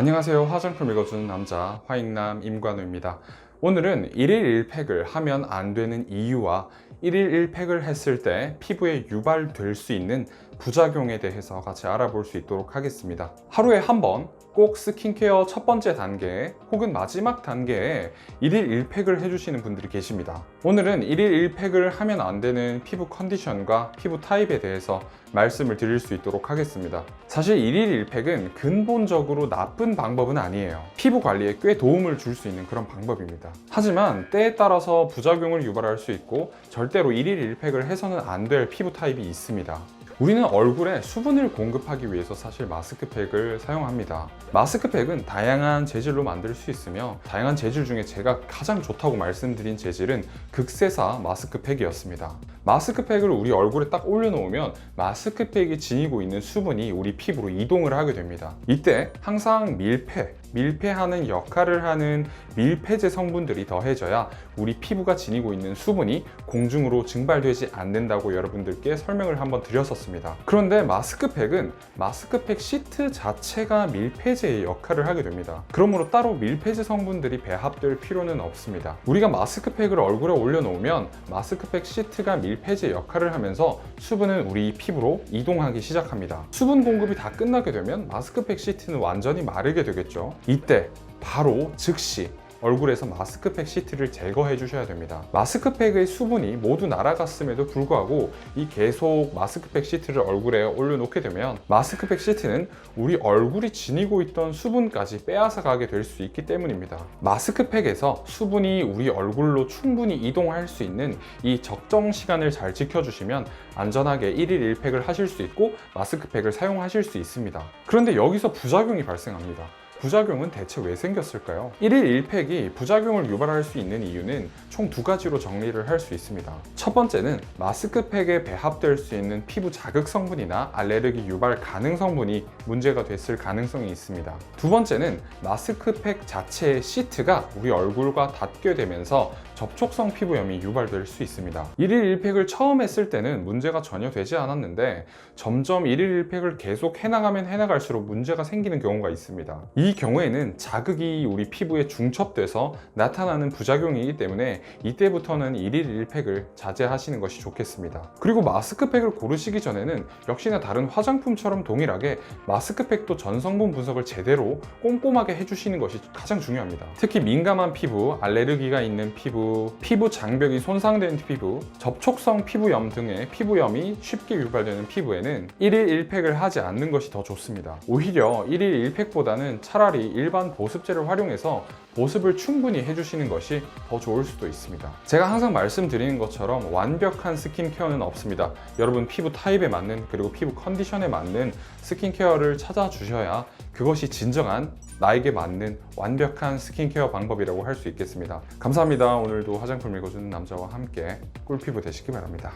안녕하세요. 화장품 읽어주는 남자 화익남 임관우입니다. 오늘은 1일 1팩을 하면 안 되는 이유와 1일 1팩을 했을 때 피부에 유발될 수 있는 부작용에 대해서 같이 알아볼 수 있도록 하겠습니다. 하루에 한 번 꼭 스킨케어 첫 번째 단계 혹은 마지막 단계에 1일 1팩을 해주시는 분들이 계십니다. 오늘은 1일 1팩을 하면 안 되는 피부 컨디션과 피부 타입에 대해서 말씀을 드릴 수 있도록 하겠습니다. 사실 1일 1팩은 근본적으로 나쁜 방법은 아니에요. 피부 관리에 꽤 도움을 줄 수 있는 그런 방법입니다. 하지만 때에 따라서 부작용을 유발할 수 있고 절 대로 1일 1팩을 해서는 안 될 피부 타입이 있습니다. 우리는 얼굴에 수분을 공급하기 위해서 사실 마스크팩을 사용합니다. 마스크팩은 다양한 재질로 만들 수 있으며 다양한 재질 중에 제가 가장 좋다고 말씀드린 재질은 극세사 마스크팩이었습니다. 마스크팩을 우리 얼굴에 딱 올려놓으면 마스크팩이 지니고 있는 수분이 우리 피부로 이동을 하게 됩니다. 이때 항상 밀폐, 밀폐하는 역할을 하는 밀폐제 성분들이 더해져야 우리 피부가 지니고 있는 수분이 공중으로 증발되지 않는다고 여러분들께 설명을 한번 드렸었습니다. 그런데 마스크팩은 마스크팩 시트 자체가 밀폐제의 역할을 하게 됩니다. 그러므로 따로 밀폐제 성분들이 배합될 필요는 없습니다. 우리가 마스크팩을 얼굴에 올려놓으면 마스크팩 시트가 밀폐제 역할을 하면서 수분은 우리 피부로 이동하기 시작합니다. 수분 공급이 다 끝나게 되면 마스크팩 시트는 완전히 마르게 되겠죠. 이때 바로 즉시 얼굴에서 마스크팩 시트를 제거해 주셔야 됩니다. 마스크팩의 수분이 모두 날아갔음에도 불구하고 이 계속 마스크팩 시트를 얼굴에 올려놓게 되면 마스크팩 시트는 우리 얼굴이 지니고 있던 수분까지 빼앗아 가게 될 수 있기 때문입니다. 마스크팩에서 수분이 우리 얼굴로 충분히 이동할 수 있는 이 적정 시간을 잘 지켜주시면 안전하게 1일 1팩을 하실 수 있고 마스크팩을 사용하실 수 있습니다. 그런데 여기서 부작용이 발생합니다. 부작용은 대체 왜 생겼을까요? 1일 1팩이 부작용을 유발할 수 있는 이유는 총 두 가지로 정리를 할 수 있습니다. 첫 번째는 마스크팩에 배합될 수 있는 피부 자극 성분이나 알레르기 유발 가능 성분이 문제가 됐을 가능성이 있습니다. 두 번째는 마스크팩 자체의 시트가 우리 얼굴과 닿게 되면서 접촉성 피부염이 유발될 수 있습니다. 1일 1팩을 처음 했을 때는 문제가 전혀 되지 않았는데 점점 1일 1팩을 계속 해나가면 해나갈수록 문제가 생기는 경우가 있습니다. 이 경우에는 자극이 우리 피부에 중첩돼서 나타나는 부작용이기 때문에 이때부터는 1일 1팩을 자제하시는 것이 좋겠습니다. 그리고 마스크팩을 고르시기 전에는 역시나 다른 화장품처럼 동일하게 마스크팩도 전성분 분석을 제대로 꼼꼼하게 해주시는 것이 가장 중요합니다. 특히 민감한 피부, 알레르기가 있는 피부, 피부 장벽이 손상된 피부, 접촉성 피부염 등의 피부염이 쉽게 유발되는 피부에는 1일 1팩을 하지 않는 것이 더 좋습니다. 오히려 1일 1팩보다는 차라리 일반 보습제를 활용해서 보습을 충분히 해주시는 것이 더 좋을 수도 있습니다. 제가 항상 말씀드리는 것처럼 완벽한 스킨케어는 없습니다. 여러분 피부 타입에 맞는 그리고 피부 컨디션에 맞는 스킨케어를 찾아주셔야 그것이 진정한 나에게 맞는 완벽한 스킨케어 방법이라고 할 수 있겠습니다. 감사합니다. 오늘도 화장품 읽어주는 남자와 함께 꿀피부 되시기 바랍니다.